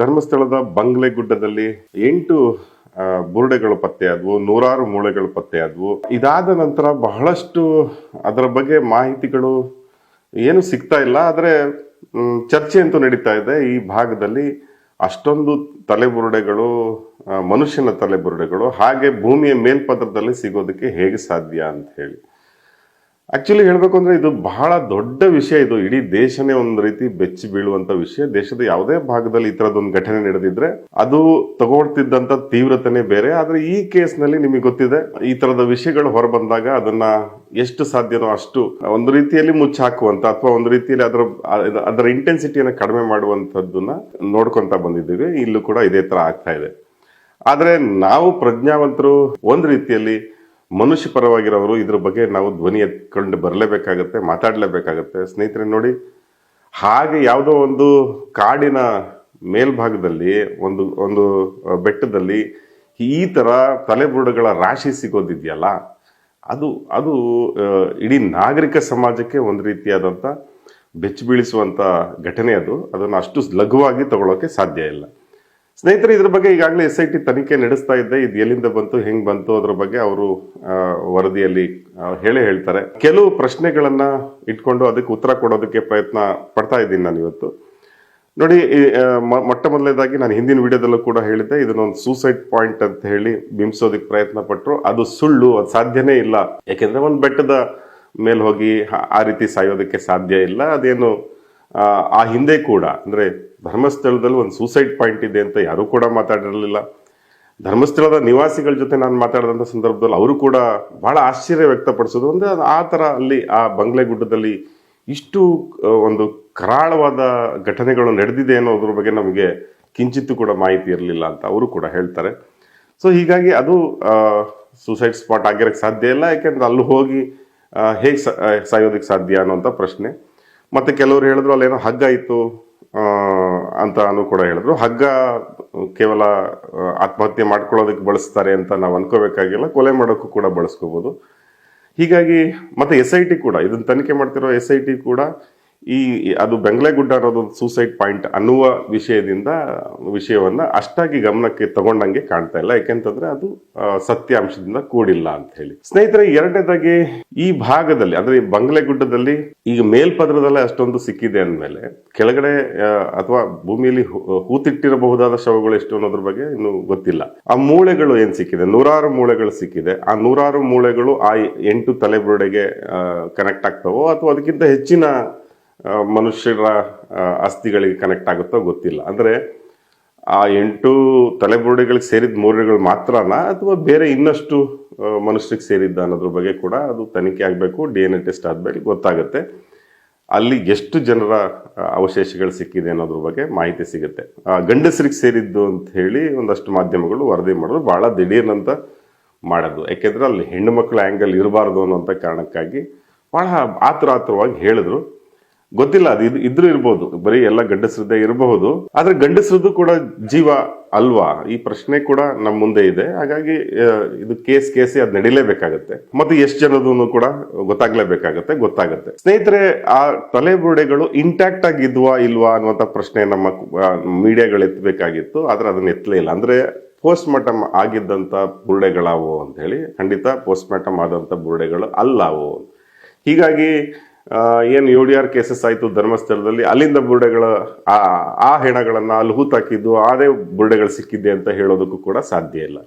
ಧರ್ಮಸ್ಥಳದ ಬಂಗ್ಲೆ ಗುಡ್ಡದಲ್ಲಿ ಎಂಟು ಬುರುಡೆಗಳು ಬುರುಡೆಗಳು ಪತ್ತೆಯಾದವು, ನೂರಾರು ಮೂಳೆಗಳು ಪತ್ತೆಯಾದವು. ಇದಾದ ನಂತರ ಬಹಳಷ್ಟು ಅದರ ಬಗ್ಗೆ ಮಾಹಿತಿಗಳು ಏನು ಸಿಗ್ತಾ ಇಲ್ಲ, ಆದರೆ ಚರ್ಚೆ ಅಂತೂ ನಡೀತಾ ಇದೆ. ಈ ಭಾಗದಲ್ಲಿ ಅಷ್ಟೊಂದು ತಲೆಬುರುಡೆಗಳು ಮನುಷ್ಯನ ತಲೆಬುರುಡೆಗಳು, ಹಾಗೆ ಭೂಮಿಯ ಮೇಲ್ಪದರದಲ್ಲಿ ಸಿಗೋದಕ್ಕೆ ಹೇಗೆ ಸಾಧ್ಯ ಅಂತ ಹೇಳಿ. ಆಕ್ಚುಲಿ ಹೇಳಬೇಕು ಅಂದರೆ ಇದು ಬಹಳ ದೊಡ್ಡ ವಿಷಯ ಇದು. ಇಡೀ ದೇಶನೇ ಒಂದು ರೀತಿ ಬೆಚ್ಚಿ ಬೀಳುವಂಥ ವಿಷಯ. ದೇಶದ ಯಾವುದೇ ಭಾಗದಲ್ಲಿ ಈ ಥರದ್ದೊಂದು ಘಟನೆ ನಡೆದಿದ್ರೆ ಅದು ತಗೊಳ್ತಿದ್ದಂಥ ತೀವ್ರತೆನೇ ಬೇರೆ. ಆದರೆ ಈ ಕೇಸ್ನಲ್ಲಿ ನಿಮಗೆ ಗೊತ್ತಿದೆ, ಈ ಥರದ ವಿಷಯಗಳು ಹೊರಬಂದಾಗ ಅದನ್ನ ಎಷ್ಟು ಸಾಧ್ಯನೋ ಅಷ್ಟು ಒಂದು ರೀತಿಯಲ್ಲಿ ಮುಚ್ಚಾಕುವಂಥ ಅಥವಾ ಒಂದು ರೀತಿಯಲ್ಲಿ ಅದರ ಅದರ ಇಂಟೆನ್ಸಿಟಿಯನ್ನು ಕಡಿಮೆ ಮಾಡುವಂಥದ್ದನ್ನ ನೋಡ್ಕೊತಾ ಬಂದಿದ್ದೀವಿ. ಇಲ್ಲೂ ಕೂಡ ಇದೇ ಥರ ಆಗ್ತಾ ಇದೆ. ಆದರೆ ನಾವು ಪ್ರಜ್ಞಾವಂತರು ಒಂದು ರೀತಿಯಲ್ಲಿ ಮನುಷ್ಯ ಪರವಾಗಿರೋರು ಇದ್ರ ಬಗ್ಗೆ ನಾವು ಧ್ವನಿ ಎತ್ಕೊಂಡು ಬರಲೇಬೇಕಾಗತ್ತೆ, ಮಾತಾಡಲೇಬೇಕಾಗತ್ತೆ. ಸ್ನೇಹಿತರೆ, ನೋಡಿ, ಹಾಗೆ ಯಾವುದೋ ಒಂದು ಕಾಡಿನ ಮೇಲ್ಭಾಗದಲ್ಲಿ, ಒಂದು ಒಂದು ಬೆಟ್ಟದಲ್ಲಿ ಈ ಥರ ತಲೆಬುರುಡುಗಳ ರಾಶಿ ಸಿಗೋದಿದೆಯಲ್ಲ, ಅದು ಅದು ಇಡೀ ನಾಗರಿಕ ಸಮಾಜಕ್ಕೆ ಒಂದು ರೀತಿಯಾದಂಥ ಬೆಚ್ಚಿ ಬೀಳಿಸುವಂತ ಘಟನೆ ಅದು. ಅದನ್ನು ಅಷ್ಟು ಲಘುವಾಗಿ ತಗೊಳ್ಳೋಕೆ ಸಾಧ್ಯ ಇಲ್ಲ. ಸ್ನೇಹಿತರೆ, ಇದ್ರ ಬಗ್ಗೆ ಈಗಾಗಲೇ ಎಸ್ ಐ ಟಿ ತನಿಖೆ ನಡೆಸ್ತಾ ಇದ್ದೆ ಇದು ಎಲ್ಲಿಂದ ಬಂತು, ಹೆಂಗ್ ಬಂತು, ಅದ್ರ ಬಗ್ಗೆ ಅವರು ವರದಿಯಲ್ಲಿ ಹೇಳಿ ಹೇಳೇ ಹೇಳ್ತಾರೆ. ಕೆಲವು ಪ್ರಶ್ನೆಗಳನ್ನ ಇಟ್ಕೊಂಡು ಅದಕ್ಕೆ ಉತ್ತರ ಕೊಡೋದಕ್ಕೆ ಪ್ರಯತ್ನ ಪಡ್ತಾ ಇದ್ದೀನಿ ನಾನು ಇವತ್ತು. ನೋಡಿ ಮೊಟ್ಟ ಮೊದಲನೇದಾಗಿ ನಾನು ಹಿಂದಿನ ವಿಡಿಯೋದಲ್ಲೂ ಕೂಡ ಹೇಳಿದ್ದೆ, ಇದನ್ನೊಂದು ಸೂಸೈಡ್ ಪಾಯಿಂಟ್ ಅಂತ ಹೇಳಿ ಬಿಂಬಿಸೋದಕ್ಕೆ ಪ್ರಯತ್ನ ಪಟ್ಟರು ಅದು ಸುಳ್ಳು, ಅದು ಸಾಧ್ಯನೇ ಇಲ್ಲ. ಯಾಕೆಂದ್ರೆ ಒಂದು ಬೆಟ್ಟದ ಮೇಲೆ ಹೋಗಿ ಆ- ರೀತಿ ಸಾಯೋದಕ್ಕೆ ಸಾಧ್ಯ ಇಲ್ಲ. ಅದೇನು ಆ ಹಿಂದೆ ಕೂಡ, ಅಂದ್ರೆ ಧರ್ಮಸ್ಥಳದಲ್ಲಿ ಒಂದು ಸೂಸೈಡ್ ಪಾಯಿಂಟ್ ಇದೆ ಅಂತ ಯಾರೂ ಕೂಡ ಮಾತಾಡಿರಲಿಲ್ಲ. ಧರ್ಮಸ್ಥಳದ ನಿವಾಸಿಗಳ ಜೊತೆ ನಾನು ಮಾತಾಡಿದಂಥ ಸಂದರ್ಭದಲ್ಲಿ ಅವರು ಕೂಡ ಬಹಳ ಆಶ್ಚರ್ಯ ವ್ಯಕ್ತಪಡಿಸೋದು ಅಂದ್ರೆ ಅದು ಆ ಥರ ಅಲ್ಲಿ ಆ ಬಂಗ್ಲೆ ಗುಡ್ಡದಲ್ಲಿ ಇಷ್ಟು ಒಂದು ಕರಾಳವಾದ ಘಟನೆಗಳು ನಡೆದಿದೆ ಅನ್ನೋದ್ರ ಬಗ್ಗೆ ನಮಗೆ ಕಿಂಚಿತ್ತು ಕೂಡ ಮಾಹಿತಿ ಇರಲಿಲ್ಲ ಅಂತ ಅವರು ಕೂಡ ಹೇಳ್ತಾರೆ. ಸೊ ಹೀಗಾಗಿ ಅದು ಸೂಸೈಡ್ ಸ್ಪಾಟ್ ಆಗಿರೋಕ್ಕೆ ಸಾಧ್ಯ ಇಲ್ಲ. ಯಾಕೆಂದ್ರೆ ಅಲ್ಲಿ ಹೋಗಿ ಹೇಗೆ ಸಾಯೋದಕ್ಕೆ ಸಾಧ್ಯ ಅನ್ನೋಂಥ ಪ್ರಶ್ನೆ. ಮತ್ತು ಕೆಲವರು ಹೇಳಿದ್ರು ಅಲ್ಲೇನೋ ಹಗ್ಗ ಇತ್ತು ಆ, ಅಂತ ಅನು ಕೂಡ ಹೇಳಿದ್ರು. ಹಗ್ಗ ಕೇವಲ ಆತ್ಮಹತ್ಯೆ ಮಾಡ್ಕೊಳ್ಳೋದಕ್ಕೆ ಬಳಸ್ತಾರೆ ಅಂತ ನಾವು ಅನ್ಕೋಬೇಕಾಗಿಲ್ಲ. ಕೊಲೆ ಮಾಡೋಕ್ಕೂ ಕೂಡ ಬಳಸ್ಕೋಬೋದು. ಹೀಗಾಗಿ ಮತ್ತೆ ಎಸ್ ಐ ಟಿ ಕೂಡ ಇದನ್ನ ತನಿಖೆ ಮಾಡ್ತಿರೋ ಎಸ್ ಐ ಟಿ ಕೂಡ ಈ ಅದು ಬೆಂಗ್ಲೆಗುಡ್ಡ ಅನ್ನೋದು ಸೂಸೈಡ್ ಪಾಯಿಂಟ್ ಅನ್ನುವ ವಿಷಯದಿಂದ ವಿಷಯವನ್ನ ಅಷ್ಟಾಗಿ ಗಮನಕ್ಕೆ ತಗೊಂಡಂಗೆ ಕಾಣ್ತಾ ಇಲ್ಲ. ಯಾಕೆಂತಂದ್ರೆ ಅದು ಸತ್ಯಾಂಶದಿಂದ ಕೂಡಿಲ್ಲ ಅಂತ ಹೇಳಿ. ಸ್ನೇಹಿತರೆ, ಎರಡನೇದಾಗಿ ಈ ಭಾಗದಲ್ಲಿ, ಅಂದ್ರೆ ಈ ಬಂಗ್ಲೆಗುಡ್ಡದಲ್ಲಿ ಈಗ ಮೇಲ್ಪದರದಲ್ಲೇ ಅಷ್ಟೊಂದು ಸಿಕ್ಕಿದೆ ಅಂದಮೇಲೆ ಕೆಳಗಡೆ ಅಥವಾ ಭೂಮಿಯಲ್ಲಿ ಹೂತಿಟ್ಟಿರಬಹುದಾದ ಶವಗಳು ಎಷ್ಟು ಅನ್ನೋದ್ರ ಬಗ್ಗೆ ಇನ್ನು ಗೊತ್ತಿಲ್ಲ. ಆ ಮೂಳೆಗಳು ಏನ್ ಸಿಕ್ಕಿದೆ? ನೂರಾರು ಮೂಳೆಗಳು ಸಿಕ್ಕಿದೆ. ಆ ನೂರಾರು ಮೂಳೆಗಳು ಆ ಎಂಟು ತಲೆಬುರುಡೆಗೆ ಕನೆಕ್ಟ್ ಆಗ್ತವೋ ಅಥವಾ ಅದಕ್ಕಿಂತ ಹೆಚ್ಚಿನ ಮನುಷ್ಯರ ಅಸ್ಥಿಗಳಿಗೆ ಕನೆಕ್ಟ್ ಆಗುತ್ತೋ ಗೊತ್ತಿಲ್ಲ. ಅಂದರೆ ಆ ಎಂಟು ತಲೆಬುರುಡೆಗಳಿಗೆ ಸೇರಿದ ಮೌರ್ಯಗಳು ಮಾತ್ರನಾ, ಅಥವಾ ಬೇರೆ ಇನ್ನಷ್ಟು ಮನುಷ್ಯರಿಗೆ ಸೇರಿದ್ದ ಅನ್ನೋದ್ರ ಬಗ್ಗೆ ಕೂಡ ಅದು ತನಿಖೆ ಆಗಬೇಕು ಡಿ ಎನ್ ಎ ಟೆಸ್ಟ್ ಆದಮೇಲೆ ಗೊತ್ತಾಗುತ್ತೆ. ಅಲ್ಲಿ ಎಷ್ಟು ಜನರ ಅವಶೇಷಗಳು ಸಿಕ್ಕಿದೆ ಅನ್ನೋದ್ರ ಬಗ್ಗೆ ಮಾಹಿತಿ ಸಿಗುತ್ತೆ. ಗಂಡಸರಿಗೆ ಸೇರಿದ್ದು ಅಂತ ಹೇಳಿ ಒಂದಷ್ಟು ಮಾಧ್ಯಮಗಳು ವರದಿ ಮಾಡಿದ್ರು ಭಾಳ ದಿಢೀರ್ನಂತ ಮಾಡೋದು ಯಾಕೆಂದ್ರೆ ಅಲ್ಲಿ ಹೆಣ್ಣು ಮಕ್ಕಳ ಆ್ಯಂಗಲ್ ಇರಬಾರ್ದು ಅನ್ನೋಂಥ ಕಾರಣಕ್ಕಾಗಿ ಭಾಳ ಆತುರ ಆತುರವಾಗಿ ಹೇಳಿದ್ರು. ಗೊತ್ತಿಲ್ಲ, ಅದು ಇದು, ಇದ್ರೂ ಇರ್ಬೋದು. ಬರೀ ಎಲ್ಲ ಗಂಡಸ್ರದ್ದೇ ಇರಬಹುದು. ಆದ್ರೆ ಗಂಡಸ್ರದ್ದು ಕೂಡ ಜೀವ ಅಲ್ವಾ? ಈ ಪ್ರಶ್ನೆ ಕೂಡ ನಮ್ಮ ಮುಂದೆ ಇದೆ. ಹಾಗಾಗಿ ಇದು ಕೇಸ್ ಕೇಸಿ ಅದು ನಡಿಲೇಬೇಕಾಗತ್ತೆ. ಮತ್ತೆ ಎಷ್ಟು ಜನದೂ ಕೂಡ ಗೊತ್ತಾಗ್ಲೇಬೇಕಾಗತ್ತೆ, ಗೊತ್ತಾಗತ್ತೆ. ಸ್ನೇಹಿತರೆ, ಆ ತಲೆಬುರುಡೆಗಳು ಇಂಟ್ಯಾಕ್ಟ್ ಆಗಿದ್ವಾ ಇಲ್ವಾ ಅನ್ನುವಂಥ ಪ್ರಶ್ನೆ ನಮ್ಮ ಮೀಡಿಯಾಗಳು ಎತ್ತಬೇಕಾಗಿತ್ತು ಆದ್ರೆ ಅದನ್ನ ಎತ್ತಲೇ ಇಲ್ಲ ಅಂದ್ರೆ ಪೋಸ್ಟ್ ಮಾರ್ಟಮ್ ಆಗಿದ್ದಂತ ಬುರುಡೆಗಳಾವು ಅಂತ ಹೇಳಿ ಖಂಡಿತ ಪೋಸ್ಟ್ ಮಾರ್ಟಮ್ ಆದಂತ ಬುರುಡೆಗಳು ಅಲ್ಲವು? ಹೀಗಾಗಿ ಏನು ಯು ಡಿ ಆರ್ ಕೇಸಸ್ ಆಯಿತು ಧರ್ಮಸ್ಥಳದಲ್ಲಿ, ಅಲ್ಲಿಂದ ಬುರುಡೆಗಳ, ಆ ಆ ಹೆಣಗಳನ್ನು ಅಲ್ಲಿ ಹೂತಾಕಿದ್ದು, ಅದೇ ಬುರುಡೆಗಳು ಸಿಕ್ಕಿದ್ದೆ ಅಂತ ಹೇಳೋದಕ್ಕೂ ಕೂಡ ಸಾಧ್ಯ ಇಲ್ಲ.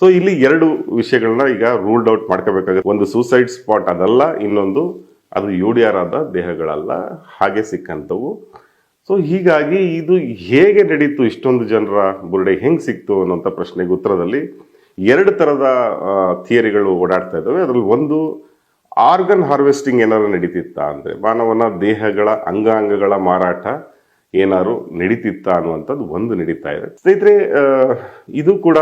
ಸೊ ಇಲ್ಲಿ ಎರಡು ವಿಷಯಗಳನ್ನ ಈಗ ರೂಲ್ಡ್ ಔಟ್ ಮಾಡ್ಕೋಬೇಕಾಗುತ್ತೆ. ಒಂದು ಸೂಸೈಡ್ ಸ್ಪಾಟ್ ಅದಲ್ಲ, ಇನ್ನೊಂದು ಅದು ಯು ಡಿ ಆರ್ ಆದ ದೇಹಗಳಲ್ಲ, ಹಾಗೆ ಸಿಕ್ಕಂಥವು. ಸೊ ಹೀಗಾಗಿ ಇದು ಹೇಗೆ ನಡೀತು, ಇಷ್ಟೊಂದು ಜನರ ಬುರುಡೆ ಹೆಂಗೆ ಸಿಕ್ತು ಅನ್ನೋಂಥ ಪ್ರಶ್ನೆಗೆ ಉತ್ತರದಲ್ಲಿ ಎರಡು ಥರದ ಥಿಯರಿಗಳು ಓಡಾಡ್ತಾ ಇದ್ದಾವೆ. ಅದರಲ್ಲಿ ಒಂದು ಆರ್ಗನ್ ಹಾರ್ವೆಸ್ಟಿಂಗ್ ಏನಾದ್ರು ನಡೀತಿತ್ತಾ ಅಂದರೆ ಮಾನವನ ದೇಹಗಳ ಅಂಗಾಂಗಗಳ ಮಾರಾಟ ಏನಾದ್ರು ನಡೀತಿತ್ತಾ ಅನ್ನುವಂಥದ್ದು ಒಂದು ನಡೀತಾ ಇದೆ. ಸ್ನೇಹಿತರೆ ಇದು ಕೂಡ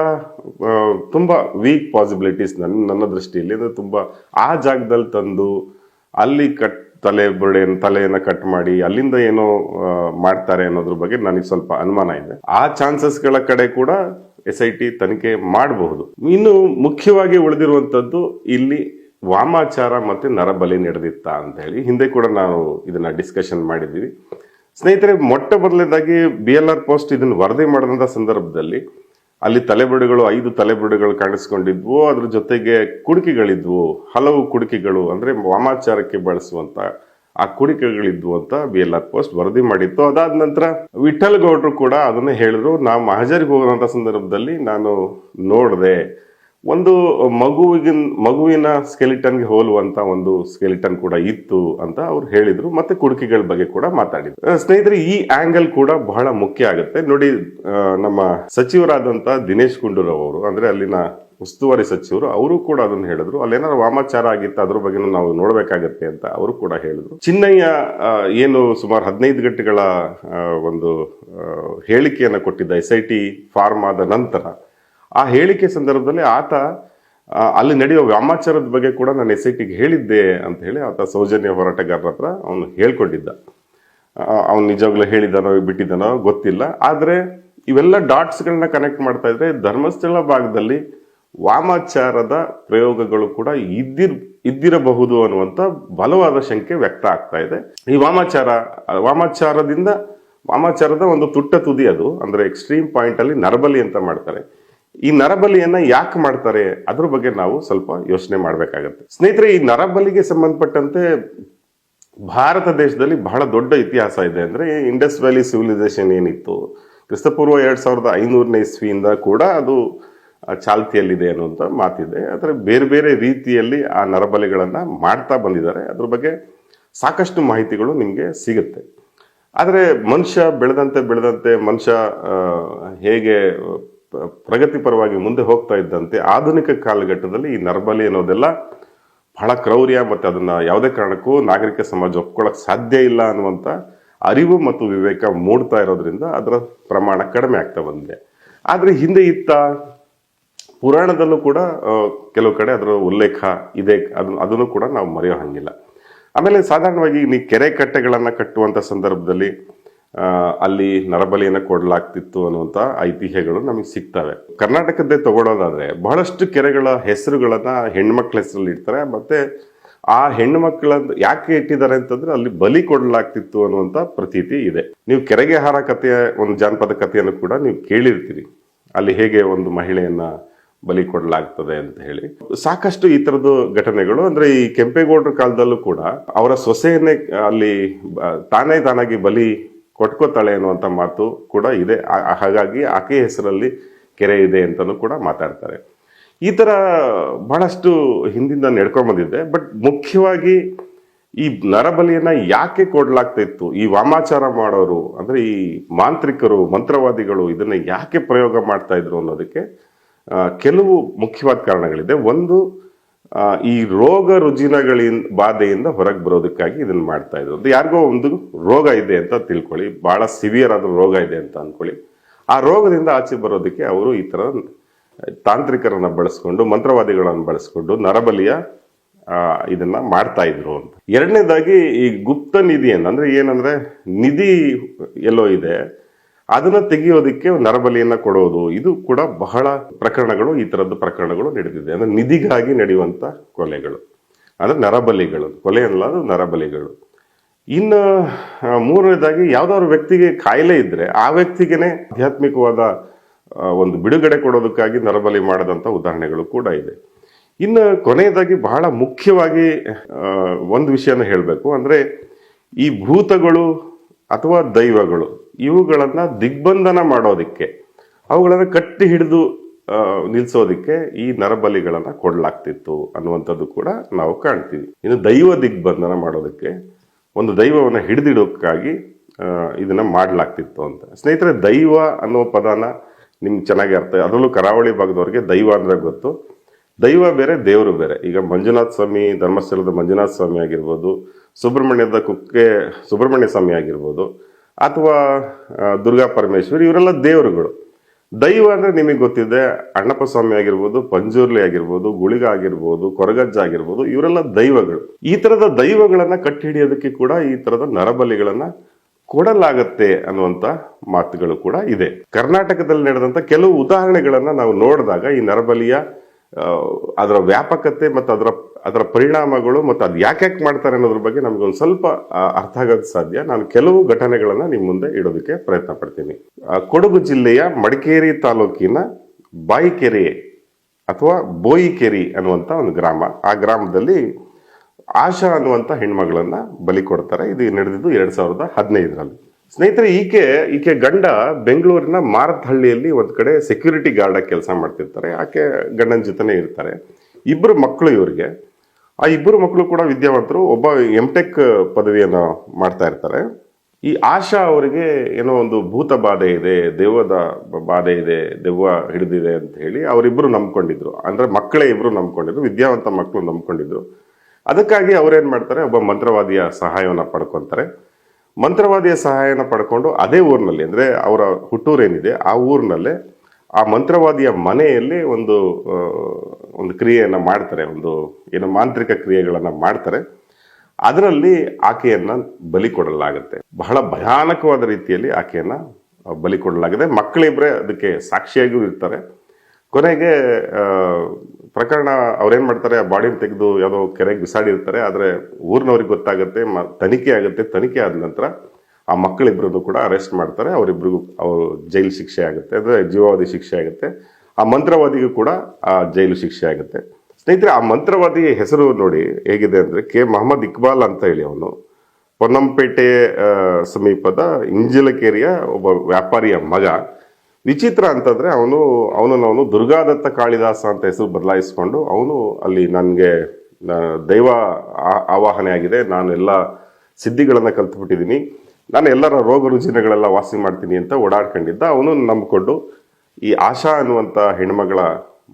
ತುಂಬ ವೀಕ್ ಪಾಸಿಬಿಲಿಟೀಸ್ ನನ್ನ ನನ್ನ ದೃಷ್ಟಿಯಲ್ಲಿ. ಅಂದರೆ ತುಂಬ ಆ ಜಾಗದಲ್ಲಿ ತಂದು ಅಲ್ಲಿ ಕಟ್ ತಲೆ ಬುರುಡೆ ತಲೆಯನ್ನು ಕಟ್ ಮಾಡಿ ಅಲ್ಲಿಂದ ಏನೋ ಮಾಡ್ತಾರೆ ಅನ್ನೋದ್ರ ಬಗ್ಗೆ ನನಗೆ ಸ್ವಲ್ಪ ಅನುಮಾನ ಇದೆ. ಆ ಚಾನ್ಸಸ್ಗಳ ಕಡೆ ಕೂಡ ಎಸ್ ಐ ಟಿ ತನಿಖೆ ಮಾಡಬಹುದು. ಇನ್ನು ಮುಖ್ಯವಾಗಿ ಉಳಿದಿರುವಂಥದ್ದು ಇಲ್ಲಿ ವಾಮಾಚಾರ ಮತ್ತು ನರಬಲಿ ನಡೆದಿತ್ತ ಅಂತ ಹೇಳಿ ಹಿಂದೆ ಕೂಡ ನಾವು ಇದನ್ನ ಡಿಸ್ಕಷನ್ ಮಾಡಿದ್ದೀವಿ. ಸ್ನೇಹಿತರೆ, ಮೊಟ್ಟ ಮೊದಲನೇದಾಗಿ ಬಿ ಎಲ್ ಆರ್ ಪೋಸ್ಟ್ ಇದನ್ನು ವರದಿ ಮಾಡಿದಂಥ ಸಂದರ್ಭದಲ್ಲಿ ಅಲ್ಲಿ ತಲೆಬುಡುಗಳು, ಐದು ತಲೆಬುಡುಗಳು ಕಾಣಿಸ್ಕೊಂಡಿದ್ವು. ಅದ್ರ ಜೊತೆಗೆ ಕುಡಿಕೆಗಳಿದ್ವು. ಹಲವು ಕುಡಿಕೆಗಳು ಅಂದರೆ ವಾಮಾಚಾರಕ್ಕೆ ಬಳಸುವಂಥ ಆ ಕುಡಿಕೆಗಳಿದ್ವು ಅಂತ ಬಿ ಎಲ್ ಆರ್ ಪೋಸ್ಟ್ ವರದಿ ಮಾಡಿತ್ತು. ಅದಾದ ನಂತರ ವಿಠಲ್ ಗೌಡ್ರು ಕೂಡ ಅದನ್ನು ಹೇಳಿದ್ರು. ನಾವು ಮಹಜರಿಗೆ ಹೋಗುವಂತ ಸಂದರ್ಭದಲ್ಲಿ ನಾನು ನೋಡಿದೆ ಒಂದು ಮಗುವಿಗಿನ್, ಮಗುವಿನ ಸ್ಕೆಲಿಟನ್ಗೆ ಹೋಲುವಂತ ಒಂದು ಸ್ಕೆಲಿಟನ್ ಕೂಡ ಇತ್ತು ಅಂತ ಅವ್ರು ಹೇಳಿದ್ರು. ಮತ್ತೆ ಕುಡುಕಿಗಳ ಬಗ್ಗೆ ಕೂಡ ಮಾತಾಡಿದ್ರು. ಸ್ನೇಹಿತರೆ, ಈ ಆಂಗಲ್ ಕೂಡ ಬಹಳ ಮುಖ್ಯ ಆಗುತ್ತೆ. ನೋಡಿ ನಮ್ಮ ಸಚಿವರಾದಂತ ದಿನೇಶ್ ಗುಂಡೂರಾವ್ ಅವರು, ಅಂದ್ರೆ ಅಲ್ಲಿನ ಉಸ್ತುವಾರಿ ಸಚಿವರು, ಅವರು ಕೂಡ ಅದನ್ನು ಹೇಳಿದ್ರು. ಅಲ್ಲೇನಾದ್ರು ವಾಮಾಚಾರ ಆಗಿತ್ತು, ಅದ್ರ ಬಗ್ಗೆ ನಾವು ನೋಡಬೇಕಾಗತ್ತೆ ಅಂತ ಅವರು ಕೂಡ ಹೇಳಿದ್ರು. ಚಿನ್ನಯ್ಯ ಏನು ಸುಮಾರು ಹದಿನೈದು ಗಂಟೆಗಳ ಒಂದು ಹೇಳಿಕೆಯನ್ನು ಕೊಟ್ಟಿದ್ದ ಎಸ್ ಐ ಟಿ ಫಾರ್ಮ್ ಆದ ನಂತರ ಆ ಹೇಳಿಕೆ ಸಂದರ್ಭದಲ್ಲಿ ಆತ ಅಲ್ಲಿ ನಡೆಯುವ ವ್ಯಾಮಾಚಾರದ ಬಗ್ಗೆ ಕೂಡ ನಾನು ಎಸ್ ಐ ಟಿಗೆ ಹೇಳಿದ್ದೆ ಅಂತ ಹೇಳಿ ಆತ ಸೌಜನ್ಯ ಹೋರಾಟಗಾರರ ಹತ್ರ ಅವನು ಹೇಳ್ಕೊಂಡಿದ್ದ. ಅವನು ನಿಜವಾಗ್ಲೂ ಹೇಳಿದಾನೋ ಬಿಟ್ಟಿದ್ದಾನೋ ಗೊತ್ತಿಲ್ಲ. ಆದರೆ ಇವೆಲ್ಲ ಡಾಟ್ಸ್ಗಳನ್ನ ಕನೆಕ್ಟ್ ಮಾಡ್ತಾ ಇದ್ರೆ ಧರ್ಮಸ್ಥಳ ಭಾಗದಲ್ಲಿ ವಾಮಾಚಾರದ ಪ್ರಯೋಗಗಳು ಕೂಡ ಇದ್ದಿರ್, ಇದ್ದಿರಬಹುದು ಅನ್ನುವಂಥ ಬಲವಾದ ಶಂಕೆ ವ್ಯಕ್ತ ಆಗ್ತಾ ಇದೆ. ಈ ವಾಮಾಚಾರ, ವಾಮಾಚಾರದಿಂದ, ವಾಮಾಚಾರದ ಒಂದು ತುಟ್ಟ ತುದಿ ಅದು. ಅಂದರೆ ಎಕ್ಸ್ಟ್ರೀಮ್ ಪಾಯಿಂಟಲ್ಲಿ ನರಬಲಿ ಅಂತ ಮಾಡ್ತಾರೆ. ಈ ನರಬಲಿಯನ್ನ ಯಾಕೆ ಮಾಡ್ತಾರೆ? ಅದ್ರ ಬಗ್ಗೆ ನಾವು ಸ್ವಲ್ಪ ಯೋಚನೆ ಮಾಡ್ಬೇಕಾಗತ್ತೆ. ಸ್ನೇಹಿತರೆ, ಈ ನರಬಲಿಗೆ ಸಂಬಂಧಪಟ್ಟಂತೆ ಭಾರತ ದೇಶದಲ್ಲಿ ಬಹಳ ದೊಡ್ಡ ಇತಿಹಾಸ ಇದೆ. ಅಂದ್ರೆ ಇಂಡಸ್ ವ್ಯಾಲಿ ಸಿವಿಲೈಸೇಷನ್ ಏನಿತ್ತು? ಕ್ರಿಸ್ತಪೂರ್ವ ಎರಡ್ ಸಾವಿರದ ಐನೂರನೇ ಇಸ್ವಿಯಿಂದ ಕೂಡ ಅದು ಚಾಲ್ತಿಯಲ್ಲಿದೆ ಅನ್ನುವಂಥ ಮಾತಿದೆ. ಆದರೆ ಬೇರೆ ಬೇರೆ ರೀತಿಯಲ್ಲಿ ಆ ನರಬಲಿಗಳನ್ನು ಮಾಡ್ತಾ ಬಂದಿದ್ದಾರೆ. ಅದ್ರ ಬಗ್ಗೆ ಸಾಕಷ್ಟು ಮಾಹಿತಿಗಳು ನಿಮಗೆ ಸಿಗುತ್ತೆ. ಆದರೆ ಮನುಷ್ಯ ಬೆಳೆದಂತೆ ಬೆಳೆದಂತೆ ಮನುಷ್ಯ ಹೇಗೆ ಪ್ರಗತಿಪರವಾಗಿ ಮುಂದೆ ಹೋಗ್ತಾ ಇದ್ದಂತೆ ಆಧುನಿಕ ಕಾಲಘಟ್ಟದಲ್ಲಿ ಈ ನರ್ಬಲಿ ಅನ್ನೋದೆಲ್ಲ ಬಹಳ ಕ್ರೌರ್ಯ ಮತ್ತು ಅದನ್ನು ಯಾವುದೇ ಕಾರಣಕ್ಕೂ ನಾಗರಿಕ ಸಮಾಜ ಒಪ್ಕೊಳ್ಳೋಕೆ ಸಾಧ್ಯ ಇಲ್ಲ ಅನ್ನುವಂಥ ಅರಿವು ಮತ್ತು ವಿವೇಕ ಮೂಡ್ತಾ ಇರೋದ್ರಿಂದ ಅದರ ಪ್ರಮಾಣ ಕಡಿಮೆ ಆಗ್ತಾ ಬಂದಿದೆ. ಆದರೆ ಹಿಂದೆ ಇತ್ತ ಪುರಾಣದಲ್ಲೂ ಕೂಡ ಕೆಲವು ಕಡೆ ಅದರ ಉಲ್ಲೇಖ ಇದೆ. ಅದು ಅದನ್ನು ಕೂಡ ನಾವು ಮರೆಯೋ ಹಂಗಿಲ್ಲ. ಆಮೇಲೆ ಸಾಧಾರಣವಾಗಿ ಈ ಕೆರೆ ಕಟ್ಟೆಗಳನ್ನು ಕಟ್ಟುವಂಥ ಸಂದರ್ಭದಲ್ಲಿ ಅಲ್ಲಿ ನರಬಲಿಯನ್ನು ಕೊಡಲಾಗ್ತಿತ್ತು ಅನ್ನುವಂತ ಐತಿಹ್ಯಗಳು ನಮಗೆ ಸಿಗ್ತವೆ. ಕರ್ನಾಟಕದ್ದೇ ತಗೊಳ್ಳೋದಾದರೆ ಬಹಳಷ್ಟು ಕೆರೆಗಳ ಹೆಸರುಗಳನ್ನು ಹೆಣ್ಮಕ್ಳ ಹೆಸರಲ್ಲಿ ಇಡ್ತಾರೆ. ಮತ್ತೆ ಆ ಹೆಣ್ಣು ಮಕ್ಕಳ ಯಾಕೆ ಇಟ್ಟಿದ್ದಾರೆ ಅಂತಂದ್ರೆ ಅಲ್ಲಿ ಬಲಿ ಕೊಡಲಾಗ್ತಿತ್ತು ಅನ್ನುವಂತ ಪ್ರತೀತಿ ಇದೆ. ನೀವು ಕೆರೆಗೆ ಹಾರ ಕಥೆಯ ಒಂದು ಜಾನಪದ ಕಥೆಯನ್ನು ಕೂಡ ನೀವು ಕೇಳಿರ್ತೀರಿ. ಅಲ್ಲಿ ಹೇಗೆ ಒಂದು ಮಹಿಳೆಯನ್ನ ಬಲಿ ಕೊಡಲಾಗ್ತದೆ ಅಂತ ಹೇಳಿ. ಸಾಕಷ್ಟು ಈ ಥರದ್ದು ಘಟನೆಗಳು, ಅಂದ್ರೆ ಈ ಕೆಂಪೇಗೌಡರ ಕಾಲದಲ್ಲೂ ಕೂಡ ಅವರ ಸೊಸೆಯನ್ನೇ ಅಲ್ಲಿ ತಾನೇ ತಾನಾಗಿ ಬಲಿ ಕೊಟ್ಕೋತಾಳೆ ಅನ್ನುವಂಥ ಮಾತು ಕೂಡ ಇದೆ. ಹಾಗಾಗಿ ಆಕೆಯ ಹೆಸರಲ್ಲಿ ಕೆರೆ ಇದೆ ಅಂತಲೂ ಕೂಡ ಮಾತಾಡ್ತಾರೆ. ಈ ಥರ ಬಹಳಷ್ಟು ಹಿಂದಿಂದ ನಡ್ಕೊಂಬಂದಿದೆ ಬಟ್ ಮುಖ್ಯವಾಗಿ ಈ ನರಬಲಿಯನ್ನು ಯಾಕೆ ಕೊಡ್ಲಾಗ್ತಾ ಇತ್ತು? ಈ ವಾಮಾಚಾರ ಮಾಡೋರು, ಅಂದರೆ ಈ ಮಾಂತ್ರಿಕರು, ಮಂತ್ರವಾದಿಗಳು ಇದನ್ನು ಯಾಕೆ ಪ್ರಯೋಗ ಮಾಡ್ತಾ ಇದ್ರು ಅನ್ನೋದಕ್ಕೆ ಕೆಲವು ಮುಖ್ಯವಾದ ಕಾರಣಗಳಿದೆ. ಒಂದು ಈ ರೋಗ ರುಜಿನಗಳಿಂದ ಬಾಧೆಯಿಂದ ಹೊರಗೆ ಬರೋದಕ್ಕಾಗಿ ಇದನ್ನ ಮಾಡ್ತಾ ಇದ್ರು. ಅದು ಯಾರಿಗೋ ಒಂದು ರೋಗ ಇದೆ ಅಂತ ತಿಳ್ಕೊಳ್ಳಿ. ಬಹಳ ಸಿವಿಯರ್ ಆದ ರೋಗ ಇದೆ ಅಂತ ಅನ್ಕೊಳ್ಳಿ. ಆ ರೋಗದಿಂದ ಆಚೆ ಬರೋದಕ್ಕೆ ಅವರು ಈ ತರ ತಾಂತ್ರಿಕರನ್ನ ಬಳಸ್ಕೊಂಡು, ಮಂತ್ರವಾದಿಗಳನ್ನು ಬಳಸ್ಕೊಂಡು, ನರಬಲಿಯ ಇದನ್ನ ಮಾಡ್ತಾ ಇದ್ರು ಅಂತ. ಎರಡನೇದಾಗಿ ಈ ಗುಪ್ತ ನಿಧಿಯನ್ನು ಅಂದ್ರೆ ಏನಂದ್ರೆ ನಿಧಿ ಎಲ್ಲೋ ಇದೆ. ಅದನ್ನ ತೆಗೆಯೋದಕ್ಕೆ ನರಬಲಿಯನ್ನ ಕೊಡೋದು. ಇದು ಕೂಡ ಬಹಳ ಪ್ರಕರಣಗಳು, ಈ ತರದ್ದು ಪ್ರಕರಣಗಳು ನಡೆದಿದೆ ಅಂದ್ರೆ ನಿಧಿಗಾಗಿ ನಡೆಯುವಂತ ಕೊಲೆಗಳು. ಅಂದ್ರೆ ನರಬಲಿಗಳು. ಕೊಲೆ ಅದು ನರಬಲಿಗಳು. ಇನ್ನು ಮೂರನೇದಾಗಿ ಯಾವ್ದಾದ್ರು ವ್ಯಕ್ತಿಗೆ ಕಾಯಿಲೆ ಇದ್ರೆ ಆ ವ್ಯಕ್ತಿಗೆನೆ ಆಧ್ಯಾತ್ಮಿಕವಾದ ಒಂದು ಬಿಡುಗಡೆ ಕೊಡೋದಕ್ಕಾಗಿ ನರಬಲಿ ಮಾಡದಂತ ಉದಾಹರಣೆಗಳು ಕೂಡ ಇದೆ. ಇನ್ನು ಕೊನೆಯದಾಗಿ ಬಹಳ ಮುಖ್ಯವಾಗಿ ಒಂದು ವಿಷಯನ ಹೇಳಬೇಕು. ಅಂದರೆ ಈ ಭೂತಗಳು ಅಥವಾ ದೈವಗಳು, ಇವುಗಳನ್ನು ದಿಗ್ಬಂಧನ ಮಾಡೋದಿಕ್ಕೆ, ಅವುಗಳನ್ನು ಕಟ್ಟಿ ಹಿಡಿದು ನಿಲ್ಲಿಸೋದಕ್ಕೆ ಈ ನರಬಲಿಗಳನ್ನು ಕೊಡಲಾಗ್ತಿತ್ತು ಅನ್ನುವಂಥದ್ದು ಕೂಡ ನಾವು ಕಾಣ್ತೀವಿ. ಇನ್ನು ದೈವ ದಿಗ್ಬಂಧನ ಮಾಡೋದಕ್ಕೆ ಒಂದು ದೈವವನ್ನು ಹಿಡಿದಿಡೋಕ್ಕಾಗಿ ಇದನ್ನ ಮಾಡ್ಲಾಗ್ತಿತ್ತು ಅಂತ. ಸ್ನೇಹಿತರೆ, ದೈವ ಅನ್ನೋ ಪದನ ನಿಮ್ಗೆ ಚೆನ್ನಾಗಿ ಅರ್ಥ, ಅದರಲ್ಲೂ ಕರಾವಳಿ ಭಾಗದವ್ರಿಗೆ ದೈವ ಅಂದರೆ ಗೊತ್ತು. ದೈವ ಬೇರೆ, ದೇವರು ಬೇರೆ. ಈಗ ಮಂಜುನಾಥ ಸ್ವಾಮಿ, ಧರ್ಮಸ್ಥಳದ ಮಂಜುನಾಥ ಸ್ವಾಮಿ ಆಗಿರ್ಬೋದು, ಸುಬ್ರಹ್ಮಣ್ಯದ ಕುಕ್ಕೆ ಸುಬ್ರಹ್ಮಣ್ಯ ಸ್ವಾಮಿ ಆಗಿರ್ಬೋದು, ಅಥವಾ ದುರ್ಗಾ ಪರಮೇಶ್ವರಿ, ಇವರೆಲ್ಲ ದೇವರುಗಳು. ದೈವ ಅಂದರೆ ನಿಮಗೆ ಗೊತ್ತಿದೆ, ಅಣ್ಣಪ್ಪ ಸ್ವಾಮಿ ಆಗಿರ್ಬೋದು, ಪಂಜುರ್ಲಿ ಆಗಿರ್ಬೋದು, ಗುಳಿಗ ಆಗಿರ್ಬೋದು, ಕೊರಗಜ್ಜ ಆಗಿರ್ಬೋದು, ಇವರೆಲ್ಲ ದೈವಗಳು. ಈ ಥರದ ದೈವಗಳನ್ನು ಕಟ್ಟಿ ಹಿಡಿಯೋದಕ್ಕೆ ಕೂಡ ಈ ಥರದ ನರಬಲಿಗಳನ್ನು ಕೊಡಲಾಗತ್ತೆ ಅನ್ನುವಂಥ ಮಾತುಗಳು ಕೂಡ ಇದೆ. ಕರ್ನಾಟಕದಲ್ಲಿ ನಡೆದಂಥ ಕೆಲವು ಉದಾಹರಣೆಗಳನ್ನು ನಾವು ನೋಡಿದಾಗ ಈ ನರಬಲಿಯ ಅದರ ವ್ಯಾಪಕತೆ ಮತ್ತು ಅದರ ಅದರ ಪರಿಣಾಮಗಳು ಮತ್ತು ಅದು ಯಾಕೆ ಮಾಡ್ತಾರೆ ಅನ್ನೋದ್ರ ಬಗ್ಗೆ ನಮ್ಗೆ ಒಂದು ಸ್ವಲ್ಪ ಅರ್ಥ ಆಗೋದು ಸಾಧ್ಯ. ನಾನು ಕೆಲವು ಘಟನೆಗಳನ್ನು ನಿಮ್ಮ ಮುಂದೆ ಇಡೋದಕ್ಕೆ ಪ್ರಯತ್ನ ಪಡ್ತೀನಿ. ಕೊಡಗು ಜಿಲ್ಲೆಯ ಮಡಿಕೇರಿ ತಾಲೂಕಿನ ಬಾಯಿಕೆರೆ ಅಥವಾ ಬೋಯಿಕೆರಿ ಅನ್ನುವಂಥ ಒಂದು ಗ್ರಾಮ. ಆ ಗ್ರಾಮದಲ್ಲಿ ಆಶಾ ಅನ್ನುವಂಥ ಹೆಣ್ಮಗಳನ್ನ ಬಲಿ ಕೊಡ್ತಾರೆ. ಇದು ನಡೆದಿದ್ದು ಎರಡು ಸಾವಿರದ ಹದಿನೈದರಲ್ಲಿ. ಸ್ನೇಹಿತರೆ, ಈಕೆ ಈಕೆ ಗಂಡ ಬೆಂಗಳೂರಿನ ಮಾರತ್ಹಳ್ಳಿಯಲ್ಲಿ ಒಂದು ಕಡೆ ಸೆಕ್ಯೂರಿಟಿ ಗಾರ್ಡ್ ಆಗಿ ಕೆಲಸ ಮಾಡ್ತಿರ್ತಾರೆ. ಆಕೆ ಗಂಡನ ಜೊತೆನೇ ಇರ್ತಾರೆ. ಇಬ್ಬರು ಮಕ್ಕಳು ಇವರಿಗೆ. ಆ ಇಬ್ಬರು ಮಕ್ಕಳು ಕೂಡ ವಿದ್ಯಾವಂತರು ಒಬ್ಬ ಎಂ ಟೆಕ್ ಪದವಿಯನ್ನು ಮಾಡ್ತಾ ಇರ್ತಾರೆ. ಈ ಆಶಾ ಅವರಿಗೆ ಏನೋ ಒಂದು ಭೂತ ಬಾಧೆ ಇದೆ, ದೆವ್ವದ ಬಾಧೆ ಇದೆ, ದೆವ್ವ ಹಿಡಿದಿದೆ ಅಂತ ಹೇಳಿ ಅವರಿಬ್ಬರು ನಂಬ್ಕೊಂಡಿದ್ರು. ಅಂದರೆ ಮಕ್ಕಳೇ ಇಬ್ಬರು ನಂಬ್ಕೊಂಡಿದ್ರು, ವಿದ್ಯಾವಂತ ಮಕ್ಕಳು ನಂಬ್ಕೊಂಡಿದ್ರು. ಅದಕ್ಕಾಗಿ ಅವ್ರೇನು ಮಾಡ್ತಾರೆ, ಒಬ್ಬ ಮಂತ್ರವಾದಿಯ ಸಹಾಯವನ್ನು ಪಡ್ಕೊಂತಾರೆ. ಮಂತ್ರವಾದಿಯ ಸಹಾಯನ ಪಡ್ಕೊಂಡು ಅದೇ ಊರಿನಲ್ಲಿ, ಅಂದರೆ ಅವರ ಹುಟ್ಟೂರೇನಿದೆ ಆ ಊರಿನಲ್ಲೇ ಆ ಮಂತ್ರವಾದಿಯ ಮನೆಯಲ್ಲಿ ಒಂದು ಒಂದು ಕ್ರಿಯೆಯನ್ನು ಮಾಡ್ತಾರೆ, ಒಂದು ಏನು ಮಾಂತ್ರಿಕ ಕ್ರಿಯೆಗಳನ್ನು ಮಾಡ್ತಾರೆ. ಅದರಲ್ಲಿ ಆಕೆಯನ್ನು ಬಲಿ ಕೊಡಲಾಗುತ್ತೆ. ಬಹಳ ಭಯಾನಕವಾದ ರೀತಿಯಲ್ಲಿ ಆಕೆಯನ್ನು ಬಲಿ ಕೊಡಲಾಗಿದೆ ಮಕ್ಕಳಿಬ್ಬರೇ ಅದಕ್ಕೆ ಸಾಕ್ಷಿಯಾಗಿಯೂ ಇರ್ತಾರೆ. ಕೊನೆಗೆ ಪ್ರಕರಣ ಅವ್ರೇನು ಮಾಡ್ತಾರೆ, ಆ ಬಾಡಿನ ತೆಗೆದು ಯಾವುದೋ ಕೆರೆಗೆ ಬಿಸಾಡಿರ್ತಾರೆ, ಆದರೆ ಊರಿನವ್ರಿಗೆ ಗೊತ್ತಾಗುತ್ತೆ, ಮ- ತನಿಖೆ ಆಗುತ್ತೆ, ತನಿಖೆ ಆದ ನಂತರ ಆ ಮಕ್ಕಳಿಬ್ಬರನ್ನು ಕೂಡ ಅರೆಸ್ಟ್ ಮಾಡ್ತಾರೆ, ಅವರಿಬ್ರಿಗೂ ಅವರು ಜೈಲು ಶಿಕ್ಷೆ ಆಗುತ್ತೆ ಅಂದರೆ ಜೀವಾವಧಿ ಶಿಕ್ಷೆ ಆಗುತ್ತೆ, ಆ ಮಂತ್ರವಾದಿಗೂ ಕೂಡ ಆ ಜೈಲು ಶಿಕ್ಷೆ ಆಗುತ್ತೆ. ಸ್ನೇಹಿತರೆ, ಆ ಮಂತ್ರವಾದಿ ಹೆಸರು ನೋಡಿ ಹೇಗಿದೆ ಅಂದರೆ ಕೆ. ಮೊಹಮ್ಮದ್ ಇಕ್ಬಾಲ್ ಅಂತ ಹೇಳಿ ಅವನು. ಪೊನ್ನಂಪೇಟೆ ಸಮೀಪದ ಇಂಜಿಲಕೇರಿಯ ಒಬ್ಬ ವ್ಯಾಪಾರಿಯ ಮಗ. ವಿಚಿತ್ರ ಅಂತಂದರೆ ಅವನು, ಅವನನ್ನು ಅವನು ದುರ್ಗಾದತ್ತ ಕಾಳಿದಾಸ ಅಂತ ಹೆಸರು ಬದಲಾಯಿಸ್ಕೊಂಡು ಅವನು ಅಲ್ಲಿ ನನಗೆ ದೈವ ಆವಾಹನೆ ಆಗಿದೆ. ನಾನು ಎಲ್ಲ ಸಿದ್ಧಿಗಳನ್ನು ಕಲ್ತ್ಬಿಟ್ಟಿದ್ದೀನಿ ನಾನು ಎಲ್ಲರ ರೋಗ ರುಜಿನಗಳೆಲ್ಲ ವಾಸಿ ಮಾಡ್ತೀನಿ ಅಂತ ಓಡಾಡ್ಕೊಂಡಿದ್ದ. ಅವನು ನಂಬಿಕೊಂಡು ಈ ಆಶಾ ಅನ್ನುವಂಥ ಹೆಣ್ಮಗಳ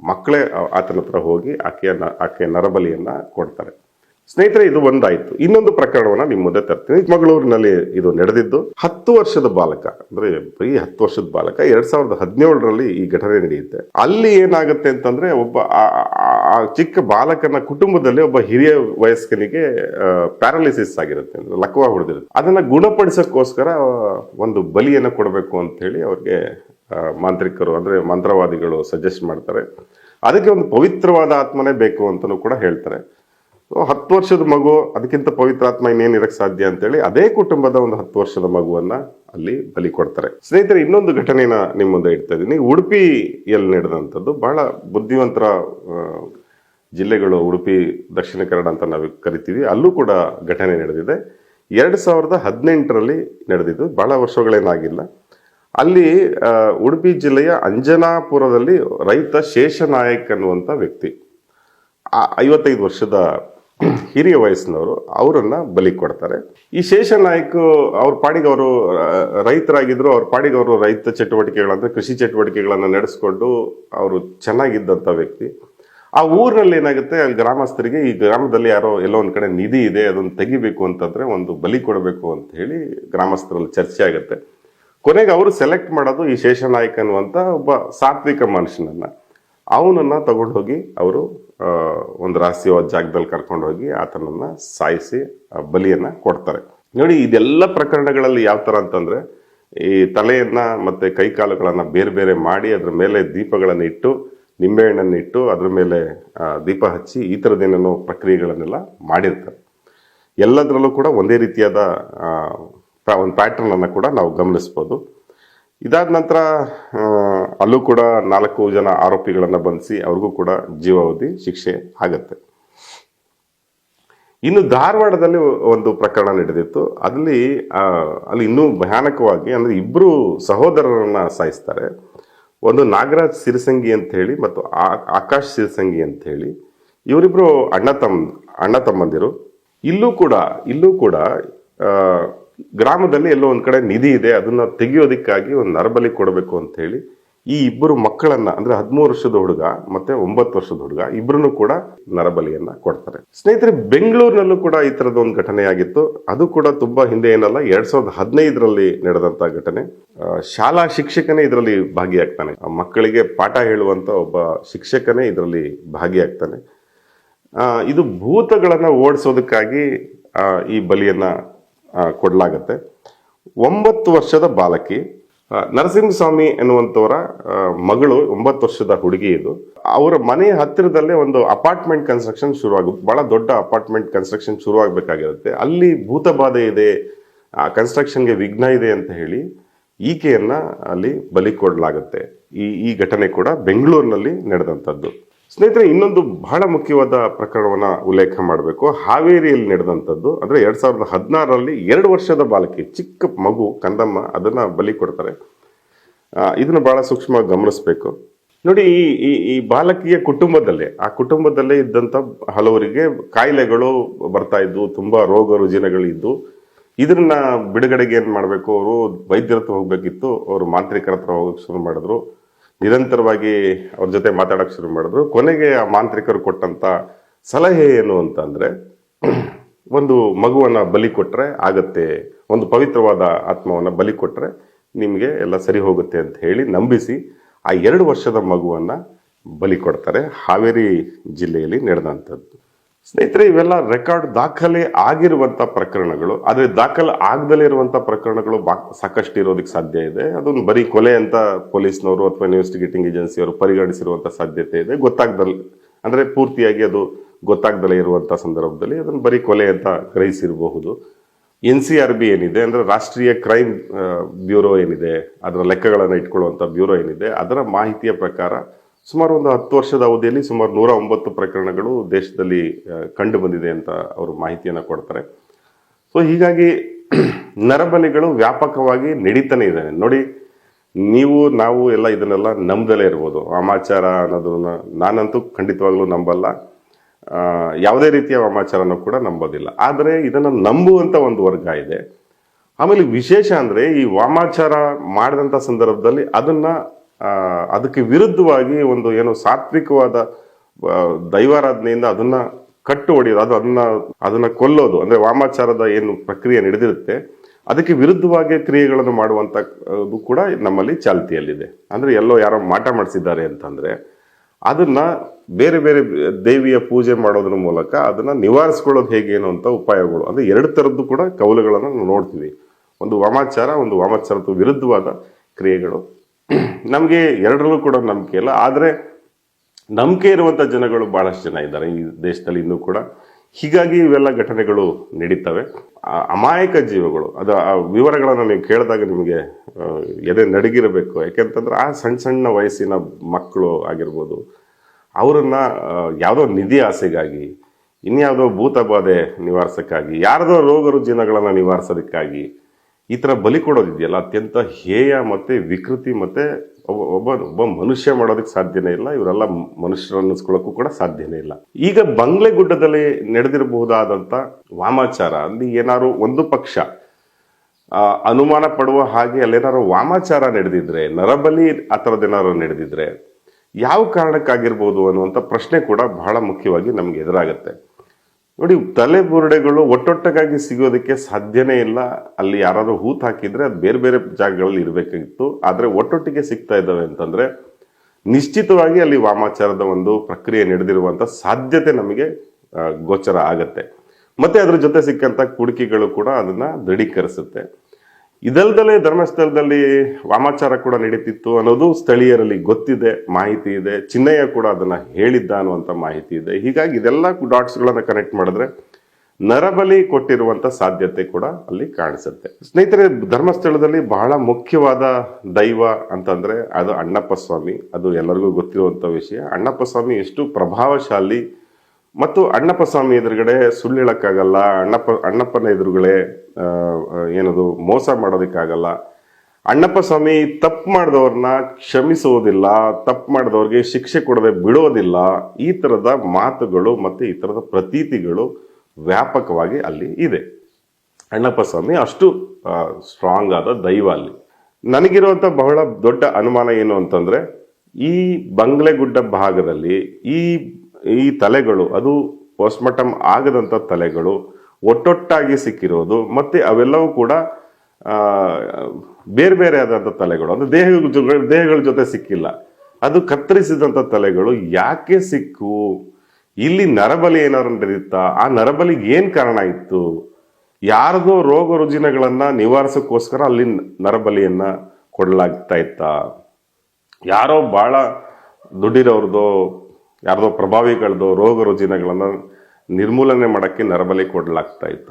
ಮಕ್ಕಳೇ ಆತನ ಹತ್ರ ಹೋಗಿ ಆಕೆಯ ಆಕೆಯ ನರಬಲಿಯನ್ನು ಕೊಡ್ತಾರೆ. ಸ್ನೇಹಿತರೆ, ಇದು ಒಂದಾಯ್ತು. ಇನ್ನೊಂದು ಪ್ರಕರಣವನ್ನ ನಿಮ್ಮ ಮುಂದೆ ತರ್ತೀನಿ. ಚಿಕ್ಕಮಗಳೂರಿನಲ್ಲಿ ಇದು ನಡೆದಿದ್ದು, ಹತ್ತು ವರ್ಷದ ಬಾಲಕ, ಅಂದ್ರೆ ಬರೀ ಹತ್ತು ವರ್ಷದ ಬಾಲಕ, ಎರಡ್ ಸಾವಿರದ ಹದಿನೇಳರಲ್ಲಿ ಈ ಘಟನೆ ನಡೆಯುತ್ತೆ. ಅಲ್ಲಿ ಏನಾಗುತ್ತೆ ಅಂತಂದ್ರೆ, ಒಬ್ಬ ಆ- ಚಿಕ್ಕ ಬಾಲಕನ ಕುಟುಂಬದಲ್ಲಿ ಒಬ್ಬ ಹಿರಿಯ ವಯಸ್ಕನಿಗೆ ಪ್ಯಾರಾಲಿಸಿಸ್ ಆಗಿರುತ್ತೆ, ಅಂದ್ರೆ ಲಕ್ವ ಹೊಡೆದಿರುತ್ತೆ. ಅದನ್ನ ಗುಣಪಡಿಸೋಕ್ಕೋಸ್ಕರ, ಒಂದು ಬಲಿಯನ್ನ ಕೊಡಬೇಕು ಅಂತ ಹೇಳಿ ಅವ್ರಿಗೆ ಮಾಂತ್ರಿಕರು, ಅಂದ್ರೆ ಮಂತ್ರವಾದಿಗಳು ಸಜೆಸ್ಟ್ ಮಾಡ್ತಾರೆ. ಅದಕ್ಕೆ ಒಂದು ಪವಿತ್ರವಾದ ಆತ್ಮನೇ ಬೇಕು ಅಂತಲೂ ಕೂಡ ಹೇಳ್ತಾರೆ. ಹತ್ತು ವರ್ಷದ ಮಗು, ಅದಕ್ಕಿಂತ ಪವಿತ್ರಾತ್ಮ ಇನ್ನೇನು ಇರಕ್ ಸಾಧ್ಯ ಅಂತೇಳಿ ಅದೇ ಕುಟುಂಬದ ಒಂದು ಹತ್ತು ವರ್ಷದ ಮಗುವನ್ನ ಅಲ್ಲಿ ಬಲಿ ಕೊಡ್ತಾರೆ. ಸ್ನೇಹಿತರೆ, ಇನ್ನೊಂದು ಘಟನೆನ ನಿಮ್ಮ ಮುಂದೆ ಇಡ್ತಾ ಇದ್ದೀನಿ. ಉಡುಪಿಯಲ್ಲಿ ನಡೆದಂಥದ್ದು, ಬಹಳ ಬುದ್ಧಿವಂತರ ಜಿಲ್ಲೆಗಳು ಉಡುಪಿ, ದಕ್ಷಿಣ ಕನ್ನಡ ಅಂತ ನಾವು ಕರಿತೀವಿ. ಅಲ್ಲೂ ಕೂಡ ಘಟನೆ ನಡೆದಿದೆ. ಎರಡು ಸಾವಿರದ ಹದಿನೆಂಟರಲ್ಲಿ ನಡೆದಿದ್ದು, ಬಹಳ ವರ್ಷಗಳೇನಾಗಿಲ್ಲ. ಅಲ್ಲಿ ಉಡುಪಿ ಜಿಲ್ಲೆಯ ಅಂಜನಾಪುರದಲ್ಲಿ ರೈತ ಶೇಷನಾಯಕ್ ಅನ್ನುವಂಥ ವ್ಯಕ್ತಿ. ಐವತ್ತೈದು ವರ್ಷದ ಹಿರಿಯ ವಯಸ್ಸಿನವರು ಅವರನ್ನ ಬಲಿ ಕೊಡ್ತಾರೆ. ಈ ಶೇಷನಾಯ್ಕ ಅವ್ರ ಪಾಡಿಗೆ ಅವರು ರೈತರಾಗಿದ್ರು ಅವ್ರ ಪಾಡಿಗೆ ಅವರು ರೈತ ಚಟುವಟಿಕೆಗಳಂದ್ರೆ ಕೃಷಿ ಚಟುವಟಿಕೆಗಳನ್ನು ನಡೆಸ್ಕೊಂಡು ಅವರು ಚೆನ್ನಾಗಿದ್ದಂಥ ವ್ಯಕ್ತಿ. ಆ ಊರಿನಲ್ಲಿ ಏನಾಗುತ್ತೆ, ಅಲ್ಲಿ ಗ್ರಾಮಸ್ಥರಿಗೆ ಈ ಗ್ರಾಮದಲ್ಲಿ ಯಾರೋ ಎಲ್ಲೋ ಒಂದು ಕಡೆ ನಿಧಿ ಇದೆ, ಅದನ್ನು ತೆಗಿಬೇಕು ಅಂತಂದ್ರೆ ಒಂದು ಬಲಿ ಕೊಡಬೇಕು ಅಂತ ಹೇಳಿ ಗ್ರಾಮಸ್ಥರಲ್ಲಿ ಚರ್ಚೆ ಆಗುತ್ತೆ. ಕೊನೆಗೆ ಅವರು ಸೆಲೆಕ್ಟ್ ಮಾಡೋದು ಈ ಶೇಷನಾಯ್ಕ ಅನ್ನುವಂಥ ಒಬ್ಬ ಸಾತ್ವಿಕ ಮನುಷ್ಯನನ್ನ. ಅವನನ್ನ ತಗೊಂಡೋಗಿ ಅವರು ಒಂದು ರಹಸ್ಯವಾದ ಜಾಗದಲ್ಲಿ ಕರ್ಕೊಂಡು ಹೋಗಿ ಆತನನ್ನ ಸಾಯಿಸಿ ಬಲಿಯನ್ನ ಕೊಡ್ತಾರೆ. ನೋಡಿ, ಇದೆಲ್ಲ ಪ್ರಕರಣಗಳಲ್ಲಿ ಯಾವ ತರ ಅಂತಂದ್ರೆ, ಈ ತಲೆಯನ್ನ ಮತ್ತೆ ಕೈಕಾಲುಗಳನ್ನ ಬೇರೆ ಬೇರೆ ಮಾಡಿ ಅದ್ರ ಮೇಲೆ ದೀಪಗಳನ್ನು ಇಟ್ಟು, ನಿಂಬೆಹಣ್ಣನ್ನು ಇಟ್ಟು ಅದ್ರ ಮೇಲೆ ದೀಪ ಹಚ್ಚಿ ಈ ಥರದ್ದೇನೇನೋ ಪ್ರಕ್ರಿಯೆಗಳನ್ನೆಲ್ಲ ಮಾಡಿರ್ತಾರೆ. ಎಲ್ಲದರಲ್ಲೂ ಕೂಡ ಒಂದೇ ರೀತಿಯಾದ ಒಂದು ಪ್ಯಾಟರ್ನ್ ಅನ್ನ ಕೂಡ ನಾವು ಗಮನಿಸ್ಬೋದು. ಇದಾದ ನಂತರ ಅಲ್ಲೂ ಕೂಡ ನಾಲ್ಕು ಜನ ಆರೋಪಿಗಳನ್ನು ಬಂಧಿಸಿ ಅವ್ರಿಗೂ ಕೂಡ ಜೀವಾವಧಿ ಶಿಕ್ಷೆ ಆಗತ್ತೆ. ಇನ್ನು ಧಾರವಾಡದಲ್ಲಿ ಒಂದು ಪ್ರಕರಣ ನಡೆದಿತ್ತು. ಅಲ್ಲಿ ಅಲ್ಲಿ ಇನ್ನೂ ಭಯಾನಕವಾಗಿ, ಅಂದ್ರೆ ಇಬ್ಬರು ಸಹೋದರರನ್ನ ಸಾಯಿಸ್ತಾರೆ. ಒಂದು ನಾಗರಾಜ್ ಸಿರಿಸಂಗಿ ಅಂತ ಹೇಳಿ ಮತ್ತು ಆಕಾಶ್ ಸಿರಿಸಂಗಿ ಅಂತ ಹೇಳಿ ಇವರಿಬ್ಬರು ಅಣ್ಣ ತಮ್ಮ ಅಣ್ಣ ತಮ್ಮಂದಿರು. ಇಲ್ಲೂ ಕೂಡ ಇಲ್ಲೂ ಕೂಡ ಗ್ರಾಮದಲ್ಲಿ ಎಲ್ಲೋ ಒಂದು ಕಡೆ ನಿಧಿ ಇದೆ, ಅದನ್ನ ತೆಗೆಯೋದಕ್ಕಾಗಿ ಒಂದು ನರಬಲಿ ಕೊಡಬೇಕು ಅಂತ ಹೇಳಿ ಈ ಇಬ್ಬರು ಮಕ್ಕಳನ್ನ, ಅಂದ್ರೆ ಹದಿಮೂರು ವರ್ಷದ ಹುಡುಗ ಮತ್ತೆ ಒಂಬತ್ತು ವರ್ಷದ ಹುಡುಗ ಇಬ್ಬರನ್ನು ಕೂಡ ನರಬಲಿಯನ್ನ ಕೊಡ್ತಾರೆ. ಸ್ನೇಹಿತರೆ, ಬೆಂಗಳೂರಿನಲ್ಲೂ ಕೂಡ ಈ ತರದ ಒಂದು ಘಟನೆ ಆಗಿತ್ತು. ಅದು ಕೂಡ ತುಂಬಾ ಹಿಂದೆ ಏನಲ್ಲ, ಎರಡ್ ಸಾವಿರದ ಹದಿನೈದರಲ್ಲಿ ನಡೆದಂತ ಘಟನೆ. ಶಾಲಾ ಶಿಕ್ಷಕನೇ ಇದರಲ್ಲಿ ಭಾಗಿಯಾಗ್ತಾನೆ. ಮಕ್ಕಳಿಗೆ ಪಾಠ ಹೇಳುವಂತ ಒಬ್ಬ ಶಿಕ್ಷಕನೇ ಇದರಲ್ಲಿ ಭಾಗಿಯಾಗ್ತಾನೆ. ಇದು ಭೂತಗಳನ್ನ ಓಡಿಸೋದಕ್ಕಾಗಿ ಈ ಬಲಿಯನ್ನ ಕೊಡ್ಲಾಗತ್ತೆ. ಒಂಬತ್ತು ವರ್ಷದ ಬಾಲಕಿ ನರಸಿಂಹಸ್ವಾಮಿ ಎನ್ನುವಂಥವರ ಮಗಳು ಒಂಬತ್ತು ವರ್ಷದ ಹುಡುಗಿ ಇದು. ಅವರ ಮನೆ ಹತ್ತಿರದಲ್ಲೇ ಒಂದು ಅಪಾರ್ಟ್ಮೆಂಟ್ ಕನ್ಸ್ಟ್ರಕ್ಷನ್ ಶುರುವಾಗುತ್ತೆ. ಭಾಳ ದೊಡ್ಡ ಅಪಾರ್ಟ್ಮೆಂಟ್ ಕನ್ಸ್ಟ್ರಕ್ಷನ್ ಶುರುವಾಗಬೇಕಾಗಿರುತ್ತೆ. ಅಲ್ಲಿ ಭೂತಬಾಧೆ ಇದೆ, ಆ ಕನ್ಸ್ಟ್ರಕ್ಷನ್ಗೆ ವಿಘ್ನ ಇದೆ ಅಂತ ಹೇಳಿ ಈಕೆಯನ್ನು ಅಲ್ಲಿ ಬಲಿ ಕೊಡಲಾಗುತ್ತೆ. ಈ ಈ ಘಟನೆ ಕೂಡ ಬೆಂಗಳೂರಿನಲ್ಲಿ ನಡೆದಂಥದ್ದು. ಸ್ನೇಹಿತರೆ, ಇನ್ನೊಂದು ಬಹಳ ಮುಖ್ಯವಾದ ಪ್ರಕರಣವನ್ನು ಉಲ್ಲೇಖ ಮಾಡಬೇಕು. ಹಾವೇರಿಯಲ್ಲಿ ನಡೆದಂಥದ್ದು, ಅಂದರೆ ಎರಡು ಸಾವಿರದ ಹದಿನಾರರಲ್ಲಿ ಎರಡು ವರ್ಷದ ಬಾಲಕಿ, ಚಿಕ್ಕ ಮಗು ಕಂದಮ್ಮ ಅದನ್ನು ಬಲಿ ಕೊಡ್ತಾರೆ. ಇದನ್ನು ಬಹಳ ಸೂಕ್ಷ್ಮವಾಗಿ ಗಮನಿಸಬೇಕು. ನೋಡಿ, ಈ ಈ ಈ ಬಾಲಕಿಯ ಕುಟುಂಬದಲ್ಲೇ, ಆ ಕುಟುಂಬದಲ್ಲೇ ಇದ್ದಂಥ ಹಲವರಿಗೆ ಕಾಯಿಲೆಗಳು ಬರ್ತಾ ಇದ್ವು ತುಂಬ ರೋಗ ರುಜಿನಗಳಿದ್ದು ಇದನ್ನು ಬಿಡುಗಡೆಗೆ ಏನು ಮಾಡಬೇಕು? ಅವರು ವೈದ್ಯರ ಹತ್ರ ಹೋಗಬೇಕಿತ್ತು, ಅವರು ಮಾಂತ್ರಿಕರ ಹತ್ರ ಹೋಗೋಕ್ಕೆ ಶುರು ಮಾಡಿದ್ರು. ನಿರಂತರವಾಗಿ ಅವ್ರ ಜೊತೆ ಮಾತಾಡೋಕೆ ಶುರು ಮಾಡಿದ್ರು. ಕೊನೆಗೆ ಆ ಮಾಂತ್ರಿಕರು ಕೊಟ್ಟಂತ ಸಲಹೆ ಏನು ಅಂತಂದ್ರೆ ಒಂದು ಮಗುವನ್ನ ಬಲಿ ಕೊಟ್ರೆ ಆಗತ್ತೆ, ಒಂದು ಪವಿತ್ರವಾದ ಆತ್ಮವನ್ನ ಬಲಿ ಕೊಟ್ರೆ ನಿಮಗೆ ಎಲ್ಲ ಸರಿ ಹೋಗುತ್ತೆ ಅಂತ ಹೇಳಿ ನಂಬಿಸಿ ಆ ಎರಡು ವರ್ಷದ ಮಗುವನ್ನ ಬಲಿ ಕೊಡ್ತಾರೆ. ಹಾವೇರಿ ಜಿಲ್ಲೆಯಲ್ಲಿ ನಡೆದಂಥದ್ದು. ಸ್ನೇಹಿತರೆ, ಇವೆಲ್ಲ ರೆಕಾರ್ಡ್ ದಾಖಲೆ ಆಗಿರುವಂತ ಪ್ರಕರಣಗಳು. ಆದ್ರೆ ದಾಖಲೆ ಆಗದಲ್ಲೇ ಇರುವಂತ ಪ್ರಕರಣಗಳು ಸಾಕಷ್ಟು ಇರೋದಕ್ಕೆ ಸಾಧ್ಯ ಇದೆ. ಅದನ್ನು ಬರೀ ಕೊಲೆ ಅಂತ ಪೊಲೀಸ್ನವರು ಅಥವಾ ಇನ್ವೆಸ್ಟಿಗೇಟಿಂಗ್ ಏಜೆನ್ಸಿಯವರು ಪರಿಗಣಿಸಿರುವಂತ ಸಾಧ್ಯತೆ ಇದೆ. ಗೊತ್ತಾಗ್ದಲ್ಲಿ ಅಂದ್ರೆ ಪೂರ್ತಿಯಾಗಿ ಅದು ಗೊತ್ತಾಗ್ದಲೇ ಇರುವಂತ ಸಂದರ್ಭದಲ್ಲಿ ಅದನ್ನು ಬರೀ ಕೊಲೆ ಅಂತ ಗ್ರಹಿಸಿರಬಹುದು. ಎನ್ ಸಿ ಆರ್ ಬಿ ಏನಿದೆ ಅಂದ್ರೆ ರಾಷ್ಟ್ರೀಯ ಕ್ರೈಮ್ ಬ್ಯೂರೋ ಏನಿದೆ, ಅದರ ಲೆಕ್ಕಗಳನ್ನು ಇಟ್ಕೊಳ್ಳುವಂತ ಬ್ಯೂರೋ ಏನಿದೆ, ಅದರ ಮಾಹಿತಿಯ ಪ್ರಕಾರ ಸುಮಾರು ಒಂದು ಹತ್ತು ವರ್ಷದ ಅವಧಿಯಲ್ಲಿ ಸುಮಾರು ನೂರ ಒಂಬತ್ತು ಪ್ರಕರಣಗಳು ದೇಶದಲ್ಲಿ ಕಂಡು ಬಂದಿದೆ ಅಂತ ಅವರು ಮಾಹಿತಿಯನ್ನು ಕೊಡ್ತಾರೆ. ಸೊ ಹೀಗಾಗಿ ನರಬಲಿಗಳು ವ್ಯಾಪಕವಾಗಿ ನಡೀತಾನೆ ಇದೆ ನೋಡಿ, ನೀವು, ನಾವು ಎಲ್ಲ ಇದನ್ನೆಲ್ಲ ನಂಬದಲೇ ಇರ್ಬೋದು. ವಾಮಾಚಾರ ಅನ್ನೋದನ್ನ ನಾನಂತೂ ಖಂಡಿತವಾಗ್ಲೂ ನಂಬಲ್ಲ. ಯಾವುದೇ ರೀತಿಯ ವಾಮಾಚಾರನೂ ಕೂಡ ನಂಬೋದಿಲ್ಲ. ಆದರೆ ಇದನ್ನು ನಂಬುವಂಥ ಒಂದು ವರ್ಗ ಇದೆ. ಆಮೇಲೆ ವಿಶೇಷ ಅಂದರೆ ಈ ವಾಮಾಚಾರ ಮಾಡಿದಂಥ ಸಂದರ್ಭದಲ್ಲಿ ಅದನ್ನ ಅದಕ್ಕೆ ವಿರುದ್ಧವಾಗಿ ಒಂದು ಏನು ಸಾತ್ವಿಕವಾದ ದೈವಾರಾಧನೆಯಿಂದ ಅದನ್ನ ಕಟ್ಟು ಹೊಡೆಯೋದು, ಅದು ಅದನ್ನ ಅದನ್ನ ಕೊಲ್ಲೋದು, ಅಂದ್ರೆ ವಾಮಾಚಾರದ ಏನು ಪ್ರಕ್ರಿಯೆ ನಡೆದಿರುತ್ತೆ, ಅದಕ್ಕೆ ವಿರುದ್ಧವಾಗಿ ಕ್ರಿಯೆಗಳನ್ನು ಮಾಡುವಂತ ಅದು ಕೂಡ ನಮ್ಮಲ್ಲಿ ಚಾಲ್ತಿಯಲ್ಲಿದೆ. ಅಂದ್ರೆ ಎಲ್ಲೋ ಯಾರೋ ಮಾಟ ಮಾಡಿಸಿದ್ದಾರೆ ಅಂತಂದ್ರೆ, ಅದನ್ನ ಬೇರೆ ಬೇರೆ ದೇವಿಯ ಪೂಜೆ ಮಾಡೋದ್ರ ಮೂಲಕ ಅದನ್ನ ನಿವಾರಿಸ್ಕೊಳ್ಳೋದು ಹೇಗೆ ಅನ್ನುವಂಥ ಉಪಾಯಗಳು. ಅಂದ್ರೆ ಎರಡು ಥರದ್ದು ಕೂಡ ಕೌಲುಗಳನ್ನು ನಾವು ನೋಡ್ತೀವಿ. ಒಂದು ವಾಮಾಚಾರ, ಒಂದು ವಾಮಾಚಾರದ ವಿರುದ್ಧವಾದ ಕ್ರಿಯೆಗಳು. ನಮಗೆ ಎರಡರಲ್ಲೂ ಕೂಡ ನಂಬಿಕೆ ಇಲ್ಲ. ಆದರೆ ನಂಬಿಕೆ ಇರುವಂಥ ಜನಗಳು ಭಾಳಷ್ಟು ಜನ ಇದ್ದಾರೆ ಈ ದೇಶದಲ್ಲಿ ಇನ್ನೂ ಕೂಡ. ಹೀಗಾಗಿ ಇವೆಲ್ಲ ಘಟನೆಗಳು ನಡೀತವೆ. ಅಮಾಯಕ ಜೀವಗಳು, ಅದು ಆ ವಿವರಗಳನ್ನು ನೀವು ಕೇಳಿದಾಗ ನಿಮಗೆ ಎದೆ ನಡಗಿರಬೇಕು. ಯಾಕೆಂತಂದ್ರೆ ಆ ಸಣ್ಣ ಸಣ್ಣ ವಯಸ್ಸಿನ ಮಕ್ಕಳು ಆಗಿರ್ಬೋದು, ಅವರನ್ನು ಯಾವುದೋ ನಿಧಿ ಆಸೆಗಾಗಿ, ಇನ್ಯಾವುದೋ ಭೂತ ಬಾಧೆ ನಿವಾರಿಸೋಕ್ಕಾಗಿ, ಯಾರದೋ ರೋಗ ರುಜಿನಗಳನ್ನು ನಿವಾರಿಸೋದಕ್ಕಾಗಿ ಈ ಥರ ಬಲಿ ಕೊಡೋದಿದೆಯಲ್ಲ, ಅತ್ಯಂತ ಹೇಯ ಮತ್ತು ವಿಕೃತಿ ಮತ್ತು ಒಬ್ಬ ಒಬ್ಬ ಮನುಷ್ಯ ಮಾಡೋದಕ್ಕೆ ಸಾಧ್ಯನೇ ಇಲ್ಲ, ಇವರೆಲ್ಲ ಮನುಷ್ಯರನ್ನಿಸ್ಕೊಳ್ಳೋಕ್ಕೂ ಕೂಡ ಸಾಧ್ಯನೇ ಇಲ್ಲ. ಈಗ ಬಂಗ್ಲೆ ಗುಡ್ಡದಲ್ಲಿ ನಡೆದಿರಬಹುದಾದಂಥ ವಾಮಾಚಾರ, ಅಲ್ಲಿ ಏನಾದ್ರು ಒಂದು ಪಕ್ಷ ಅನುಮಾನ ಪಡುವ ಹಾಗೆ ಅಲ್ಲೇನಾದ್ರು ವಾಮಾಚಾರ ನಡೆದಿದ್ರೆ, ನರಬಲಿ ಆ ಥರದ್ದೇನಾದ್ರು ನಡೆದಿದ್ರೆ, ಯಾವ ಕಾರಣಕ್ಕಾಗಿರ್ಬೋದು ಅನ್ನುವಂಥ ಪ್ರಶ್ನೆ ಕೂಡ ಬಹಳ ಮುಖ್ಯವಾಗಿ ನಮ್ಗೆ ಎದುರಾಗತ್ತೆ. ನೋಡಿ ತಲೆ ಬುರುಡೆಗಳು ಒಟ್ಟೊಟ್ಟಾಗಿ ಸಿಗೋದಕ್ಕೆ ಸಾಧ್ಯನೇ ಇಲ್ಲ. ಅಲ್ಲಿ ಯಾರಾದರೂ ಹೂತ್ ಹಾಕಿದರೆ ಅದು ಬೇರೆ ಬೇರೆ ಜಾಗಗಳಲ್ಲಿ ಇರಬೇಕಾಗಿತ್ತು. ಆದರೆ ಒಟ್ಟೊಟ್ಟಿಗೆ ಸಿಗ್ತಾ ಇದ್ದಾವೆ ಅಂತಂದರೆ, ನಿಶ್ಚಿತವಾಗಿ ಅಲ್ಲಿ ವಾಮಾಚಾರದ ಒಂದು ಪ್ರಕ್ರಿಯೆ ನಡೆದಿರುವಂಥ ಸಾಧ್ಯತೆ ನಮಗೆ ಗೋಚರ ಆಗತ್ತೆ. ಮತ್ತು ಅದರ ಜೊತೆ ಸಿಕ್ಕಂಥ ಕುಡುಕಿಗಳು ಕೂಡ ಅದನ್ನು ದೃಢೀಕರಿಸುತ್ತೆ. ಇದಲ್ದಲೇ ಧರ್ಮಸ್ಥಳದಲ್ಲಿ ವಾಮಾಚಾರ ಕೂಡ ನಡೀತಿತ್ತು ಅನ್ನೋದು ಸ್ಥಳೀಯರಲ್ಲಿ ಗೊತ್ತಿದೆ, ಮಾಹಿತಿ ಇದೆ. ಚಿನ್ನಯ್ಯ ಕೂಡ ಅದನ್ನು ಹೇಳಿದ್ದ ಅನ್ನುವಂಥ ಮಾಹಿತಿ ಇದೆ. ಹೀಗಾಗಿ ಇದೆಲ್ಲ ಡಾಟ್ಸ್ಗಳನ್ನು ಕನೆಕ್ಟ್ ಮಾಡಿದ್ರೆ ನರಬಲಿ ಕೊಟ್ಟಿರುವಂಥ ಸಾಧ್ಯತೆ ಕೂಡ ಅಲ್ಲಿ ಕಾಣಿಸುತ್ತೆ. ಸ್ನೇಹಿತರೆ, ಧರ್ಮಸ್ಥಳದಲ್ಲಿ ಬಹಳ ಮುಖ್ಯವಾದ ದೈವ ಅಂತಂದರೆ ಅದು ಅಣ್ಣಪ್ಪ ಸ್ವಾಮಿ. ಅದು ಎಲ್ಲರಿಗೂ ಗೊತ್ತಿರುವಂಥ ವಿಷಯ. ಅಣ್ಣಪ್ಪ ಸ್ವಾಮಿ ಎಷ್ಟು ಪ್ರಭಾವಶಾಲಿ ಮತ್ತು ಅಣ್ಣಪ್ಪ ಸ್ವಾಮಿ ಎದುರುಗಡೆ ಸುಳ್ಳು ಅಣ್ಣಪ್ಪ, ಅಣ್ಣಪ್ಪನ ಎದುರುಗಡೆ ಏನದು, ಮೋಸ ಮಾಡೋದಕ್ಕಾಗಲ್ಲ. ಅಣ್ಣಪ್ಪ ಸ್ವಾಮಿ ತಪ್ಪು ಮಾಡಿದವ್ರನ್ನ ಕ್ಷಮಿಸುವುದಿಲ್ಲ, ತಪ್ಪು ಮಾಡಿದವ್ರಿಗೆ ಶಿಕ್ಷೆ ಕೊಡದೆ ಬಿಡೋದಿಲ್ಲ. ಈ ತರದ ಮಾತುಗಳು ಮತ್ತೆ ಈ ತರದ ಪ್ರತೀತಿಗಳು ವ್ಯಾಪಕವಾಗಿ ಅಲ್ಲಿ ಇದೆ. ಅಣ್ಣಪ್ಪ ಸ್ವಾಮಿ ಅಷ್ಟು ಸ್ಟ್ರಾಂಗ್ ಆದ ದೈವ ಅಲ್ಲಿ. ನನಗಿರುವಂಥ ಬಹಳ ದೊಡ್ಡ ಅನುಮಾನ ಏನು ಅಂತಂದ್ರೆ, ಈ ಬಂಗ್ಲೆಗುಡ್ಡ ಭಾಗದಲ್ಲಿ ಈ ಈ ತಲೆಗಳು, ಅದು ಪೋಸ್ಟ್ಮಾರ್ಟಮ್ ಆಗದಂಥ ತಲೆಗಳು ಒಟ್ಟೊಟ್ಟಾಗಿ ಸಿಕ್ಕಿರೋದು, ಮತ್ತು ಅವೆಲ್ಲವೂ ಕೂಡ ಬೇರೆ ಬೇರೆ ಆದಂಥ ತಲೆಗಳು, ಅಂದರೆ ದೇಹ ದೇಹಗಳ ಜೊತೆ ಸಿಕ್ಕಿಲ್ಲ. ಅದು ಕತ್ತರಿಸಿದಂಥ ತಲೆಗಳು ಯಾಕೆ ಸಿಕ್ಕು? ಇಲ್ಲಿ ನರಬಲಿ ಏನಾದ್ರು ನಡೆಯುತ್ತಾ? ಆ ನರಬಲಿಗೆ ಏನು ಕಾರಣ ಇತ್ತು? ಯಾರದೋ ರೋಗ ರುಜಿನಗಳನ್ನು ನಿವಾರಿಸೋಕ್ಕೋಸ್ಕರ ಅಲ್ಲಿ ನರಬಲಿಯನ್ನು ಕೊಡಲಾಗ್ತಾ ಇತ್ತಾ? ಯಾರೋ ಭಾಳ ದುಡ್ಡಿರೋರ್ದು ಯಾರ್ದೋ ಪ್ರಭಾವಿಗಳದ್ದು, ರೋಗ ರುಜಿನಗಳನ್ನು ನಿರ್ಮೂಲನೆ ಮಾಡೋಕ್ಕೆ ನರಬಲಿ ಕೊಡಲಾಗ್ತಾ ಇತ್ತ.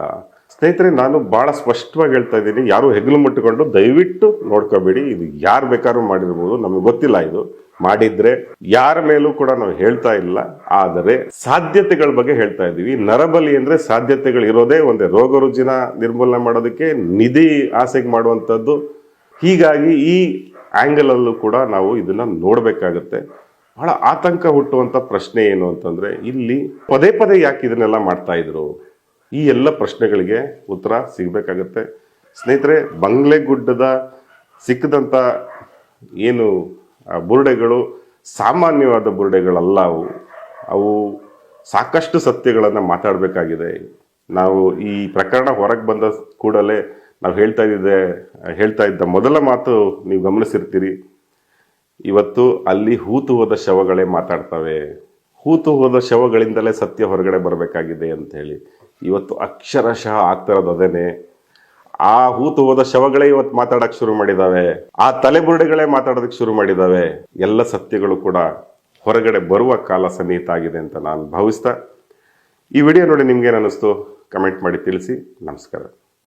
ಸ್ನೇಹಿತರೆ, ನಾನು ಭಾಳ ಸ್ಪಷ್ಟವಾಗಿ ಹೇಳ್ತಾ ಇದ್ದೀನಿ, ಯಾರು ಹೆಗಲು ಮುಟ್ಟಿಕೊಂಡು ದಯವಿಟ್ಟು ನೋಡ್ಕೋಬೇಡಿ, ಇದು ಯಾರು ಬೇಕಾದ್ರೂ ಮಾಡಿರ್ಬೋದು, ನಮಗೆ ಗೊತ್ತಿಲ್ಲ ಇದು. ಮಾಡಿದ್ರೆ ಯಾರ ಮೇಲೂ ಕೂಡ ನಾವು ಹೇಳ್ತಾ ಇಲ್ಲ, ಆದರೆ ಸಾಧ್ಯತೆಗಳ ಬಗ್ಗೆ ಹೇಳ್ತಾ ಇದ್ದೀವಿ. ನರಬಲಿ ಅಂದ್ರೆ ಸಾಧ್ಯತೆಗಳು ಇರೋದೇ ಒಂದೇ, ರೋಗ ರುಜಿನ ನಿರ್ಮೂಲನೆ ಮಾಡೋದಕ್ಕೆ ನಿಧಿ ಆಸೆಗೆ ಮಾಡುವಂಥದ್ದು. ಹೀಗಾಗಿ ಈ ಆ್ಯಂಗಲಲ್ಲೂ ಕೂಡ ನಾವು ಇದನ್ನು ನೋಡ್ಬೇಕಾಗತ್ತೆ. ಬಹಳ ಆತಂಕ ಹುಟ್ಟುವಂಥ ಪ್ರಶ್ನೆ ಏನು ಅಂತಂದರೆ, ಇಲ್ಲಿ ಪದೇ ಪದೇ ಯಾಕೆ ಇದನ್ನೆಲ್ಲ ಮಾಡ್ತಾ ಇದ್ರು? ಈ ಎಲ್ಲ ಪ್ರಶ್ನೆಗಳಿಗೆ ಉತ್ತರ ಸಿಗಬೇಕಾಗತ್ತೆ. ಸ್ನೇಹಿತರೆ, ಬಂಗ್ಲೆಗುಡ್ಡದ ಸಿಕ್ಕದಂಥ ಏನು ಬುರುಡೆಗಳು, ಸಾಮಾನ್ಯವಾದ ಬುರುಡೆಗಳಲ್ಲ ಅವು. ಅವು ಸಾಕಷ್ಟು ಸತ್ಯಗಳನ್ನು ಮಾತಾಡಬೇಕಾಗಿದೆ. ನಾವು ಈ ಪ್ರಕರಣ ಹೊರಗೆ ಬಂದ ಕೂಡಲೇ ನಾವು ಹೇಳ್ತಾ ಇದ್ದೆ ಹೇಳ್ತಾ ಇದ್ದ ಮೊದಲ ಮಾತು ನೀವು ಗಮನಿಸಿರ್ತೀರಿ. ಇವತ್ತು ಅಲ್ಲಿ ಹೂತು ಹೋದ ಶವಗಳೇ ಮಾತಾಡ್ತವೆ. ಹೂತು ಹೋದ ಶವಗಳಿಂದಲೇ ಸತ್ಯ ಹೊರಗಡೆ ಬರಬೇಕಾಗಿದೆ ಅಂತ ಹೇಳಿ. ಇವತ್ತು ಅಕ್ಷರಶಃ ಆಗ್ತಿರೋದು ಅದೇನೆ. ಆ ಹೂತು ಹೋದ ಶವಗಳೇ ಇವತ್ತು ಮಾತಾಡಕ್ಕೆ ಶುರು ಮಾಡಿದಾವೆ. ಆ ತಲೆಬುರುಡೆಗಳೇ ಮಾತಾಡೋದಕ್ಕೆ ಶುರು ಮಾಡಿದಾವೆ. ಎಲ್ಲ ಸತ್ಯಗಳು ಕೂಡ ಹೊರಗಡೆ ಬರುವ ಕಾಲ ಸನ್ನಿಹಿತ ಆಗಿದೆ ಅಂತ ನಾನು ಭಾವಿಸ್ತಾ ಈ ವಿಡಿಯೋ ನೋಡಿ ನಿಮ್ಗೇನು ಅನ್ನಿಸ್ತು ಕಮೆಂಟ್ ಮಾಡಿ ತಿಳಿಸಿ. ನಮಸ್ಕಾರ.